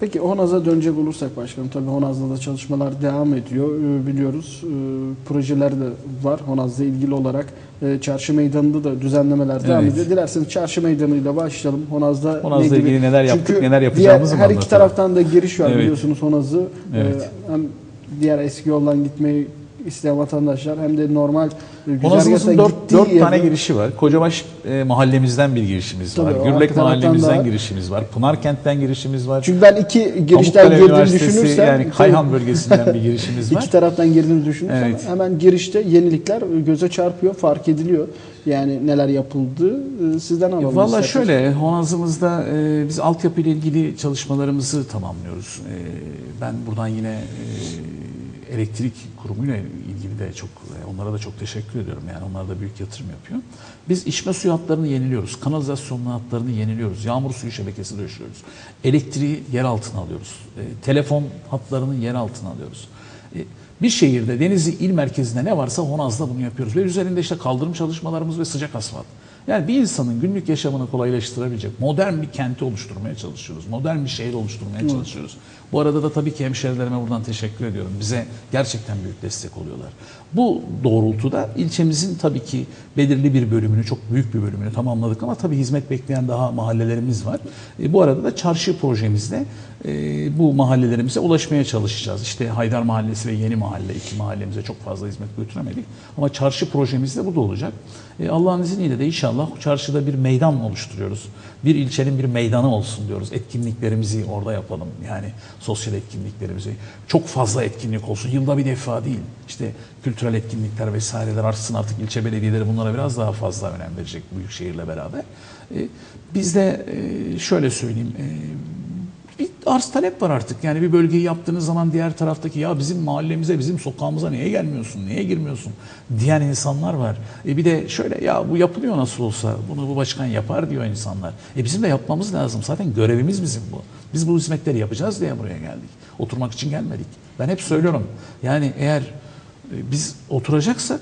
Peki Honaz'a dönecek olursak başkanım tabii Honaz'da da çalışmalar devam ediyor Ee, biliyoruz. Ee, Projeler de var Honaz'la ilgili olarak. Ee, Çarşı meydanında da düzenlemeler devam Evet. ediyor. Dilerseniz çarşı meydanıyla başlayalım. Honaz'da Honaz'la ne ilgili neler yaptık, Çünkü neler yapacağımızı diğer, her iki taraftan da giriş var Evet. biliyorsunuz Honaz'ı. Evet. Ee, Hem diğer eski yoldan gitmeyi isteyen vatandaşlar hem de normal e, güzergahta dört, gittiği dört tane yerde- girişi var. Kocabaş e, mahallemizden bir girişimiz Tabii, var. Gürlek mahallemizden da- girişimiz var. Pınarkent'ten girişimiz var. Çünkü ben iki girişten girdiğimi düşünürsem yani Kayhan bölgesinden bir girişimiz var. İki taraftan girdiğimizi düşünürsem Evet. hemen girişte yenilikler göze çarpıyor, fark ediliyor. Yani neler yapıldığı e, sizden alalım. Valla şöyle Honazımızda e, biz altyapı ile ilgili çalışmalarımızı tamamlıyoruz. E, ben buradan yine e, elektrik kurumuyla ilgili de çok e, onlara da çok teşekkür ediyorum. Yani onlar da büyük yatırım yapıyor. Biz içme suyu hatlarını yeniliyoruz. Kanalizasyon hatlarını yeniliyoruz. Yağmur suyu şebekesi döşüyoruz. Elektriği yer altına alıyoruz. E, telefon hatlarını yer altına alıyoruz. E, bir şehirde Denizli il merkezinde ne varsa Honaz'da bunu yapıyoruz. Ve üzerinde işte kaldırım çalışmalarımız ve sıcak asfalt. Yani bir insanın günlük yaşamını kolaylaştırabilecek modern bir kenti oluşturmaya çalışıyoruz. Modern bir şehir oluşturmaya çalışıyoruz. Bu arada da tabii ki hemşerilerime buradan teşekkür ediyorum. Bize gerçekten büyük destek oluyorlar. Bu doğrultuda ilçemizin tabii ki belirli bir bölümünü, çok büyük bir bölümünü tamamladık ama tabii hizmet bekleyen daha mahallelerimiz var. E, bu arada da çarşı projemizde e, bu mahallelerimize ulaşmaya çalışacağız. İşte Haydar Mahallesi ve Yeni Mahalle iki mahallemize çok fazla hizmet götüremedik. Ama çarşı projemizde bu da olacak. E, Allah'ın izniyle de inşallah çarşıda bir meydan oluşturuyoruz. Bir ilçenin bir meydanı olsun diyoruz. Etkinliklerimizi orada yapalım. Yani sosyal etkinliklerimizi. Çok fazla etkinlik olsun. Yılda bir defa değil. İşte kültürel etkinlikler vesaireler artsın artık ilçe belediyeleri bunlara biraz daha fazla önem verecek büyük şehirle beraber. E, biz de e, şöyle söyleyeyim. Arz talep var artık. Yani bir bölgeyi yaptığınız zaman diğer taraftaki ya bizim mahallemize, bizim sokağımıza niye gelmiyorsun, niye girmiyorsun diyen insanlar var. E bir de şöyle ya bu yapılıyor nasıl olsa bunu bu başkan yapar diyor insanlar. E bizim de yapmamız lazım. Zaten görevimiz bizim bu. Biz bu hizmetleri yapacağız diye buraya geldik. Oturmak için gelmedik. Ben hep söylüyorum. Yani eğer e, biz oturacaksak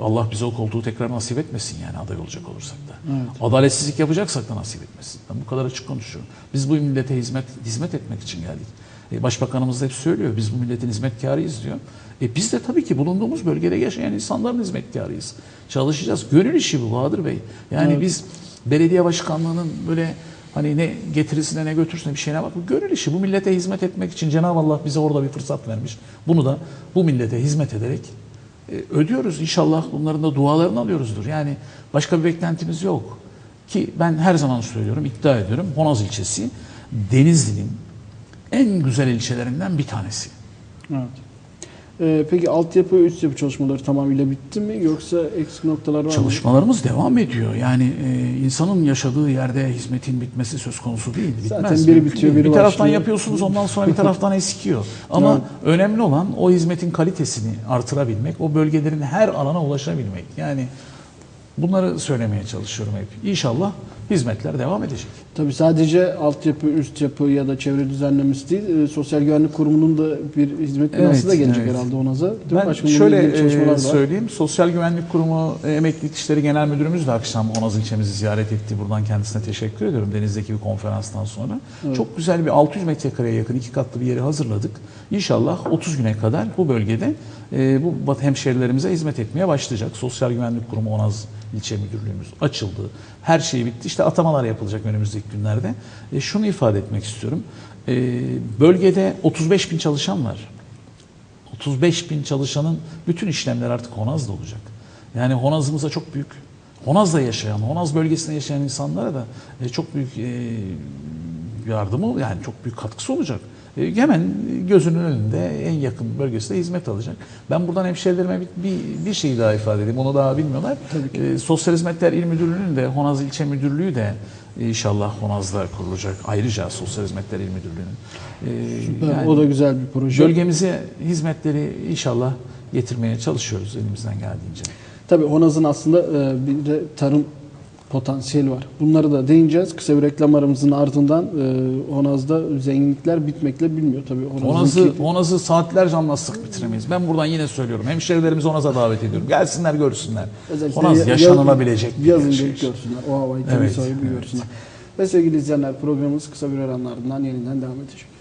Allah bize o koltuğu tekrar nasip etmesin yani aday olacak olursak da. Adaletsizlik yapacaksak da nasip etmesin. Ben bu kadar açık konuşuyorum. Biz bu millete hizmet hizmet etmek için geldik. E, Başbakanımız da hep söylüyor biz bu milletin hizmetkarıyız diyor. E biz de tabii ki bulunduğumuz bölgede yaşayan insanların hizmetkarıyız. Çalışacağız. Gönül işi bu Bahadır Bey. Yani Evet. biz belediye başkanlığının böyle hani ne getirisine ne götürsüne bir şeyine bak. Bu gönül işi. Bu millete hizmet etmek için Cenab-ı Allah bize orada bir fırsat vermiş. Bunu da bu millete hizmet ederek ödüyoruz. İnşallah bunların da dualarını alıyoruzdur. Yani başka bir beklentimiz yok. Ki ben her zaman söylüyorum, iddia ediyorum. Honaz ilçesi Denizli'nin en güzel ilçelerinden bir tanesi. Evet. Ee, peki altyapı, üst yapı çalışmaları tamamıyla bitti mi yoksa eksik noktalar var mı? Çalışmalarımız devam ediyor. Yani e, insanın yaşadığı yerde hizmetin bitmesi söz konusu değil. Bitmez. Zaten biri bitiyor, biri Bir taraftan başlıyor. yapıyorsunuz ondan sonra bir taraftan eskiyor. Ama Evet. önemli olan o hizmetin kalitesini artırabilmek, o bölgelerin her alana ulaşabilmek. Yani bunları söylemeye çalışıyorum hep. İnşallah hizmetler devam edecek. Tabii sadece altyapı, üst yapı ya da çevre düzenlemesi değil, e, Sosyal Güvenlik Kurumu'nun da bir hizmet binası Evet, da gelecek evet. herhalde mi Ben şöyle e, var. söyleyeyim. Sosyal Güvenlik Kurumu e, Emeklilik İşleri Genel Müdürümüz de akşam Onaz ilçemizi ziyaret etti. Buradan kendisine teşekkür ediyorum Deniz'deki bir konferanstan sonra. Çok güzel bir 600 metrekareye yakın iki katlı bir yeri hazırladık. İnşallah 30 güne kadar bu bölgede e, bu hemşerilerimize hizmet etmeye başlayacak. Sosyal Güvenlik Kurumu Onaz ilçe müdürlüğümüz açıldı. Her şey bitti. İşte atamalar yapılacak önümüzdeki günlerde. E, şunu ifade etmek istiyorum. E, bölgede 35 bin çalışan var. 35 bin çalışanın bütün işlemler artık Honaz'da olacak. Yani Honaz'ımıza çok büyük, Honaz'da yaşayan, Honaz bölgesinde yaşayan insanlara da e, çok büyük e, yardımı yani çok büyük katkısı olacak. E, hemen gözünün önünde en yakın bölgesinde hizmet alacak. Ben buradan hemşehrilerime bir, bir, bir şey daha ifade edeyim. Onu daha bilmiyorlar. E, Sosyal Hizmetler İl Müdürlüğü'nün de Honaz İlçe Müdürlüğü de inşallah Honaz'da kurulacak. Ayrıca Sosyal Hizmetler İl Müdürlüğü'nün. E, Evet, yani- o da güzel bir proje. Bölgemize hizmetleri inşallah getirmeye çalışıyoruz elimizden geldiğince. Tabii Honaz'ın aslında e, bir de tarım potansiyeli var. Bunları da değineceğiz. Kısa bir reklam aramızın ardından e, Honaz'da zenginlikler bitmekle bilmiyor. Tabii Honaz'ı, Honaz'ı saatlerce anlatsak bitiremeyiz. Ben buradan yine söylüyorum. Hemşerilerimizi Honaz'a davet ediyorum. Gelsinler görsünler. Özellikle Honaz ya- yaşanılabilecek bir yazın gelip görsünler. O havayı Evet, bir evet. görsünler. Ve sevgili izleyenler programımız kısa bir aranın ardından yeniden devam edecek.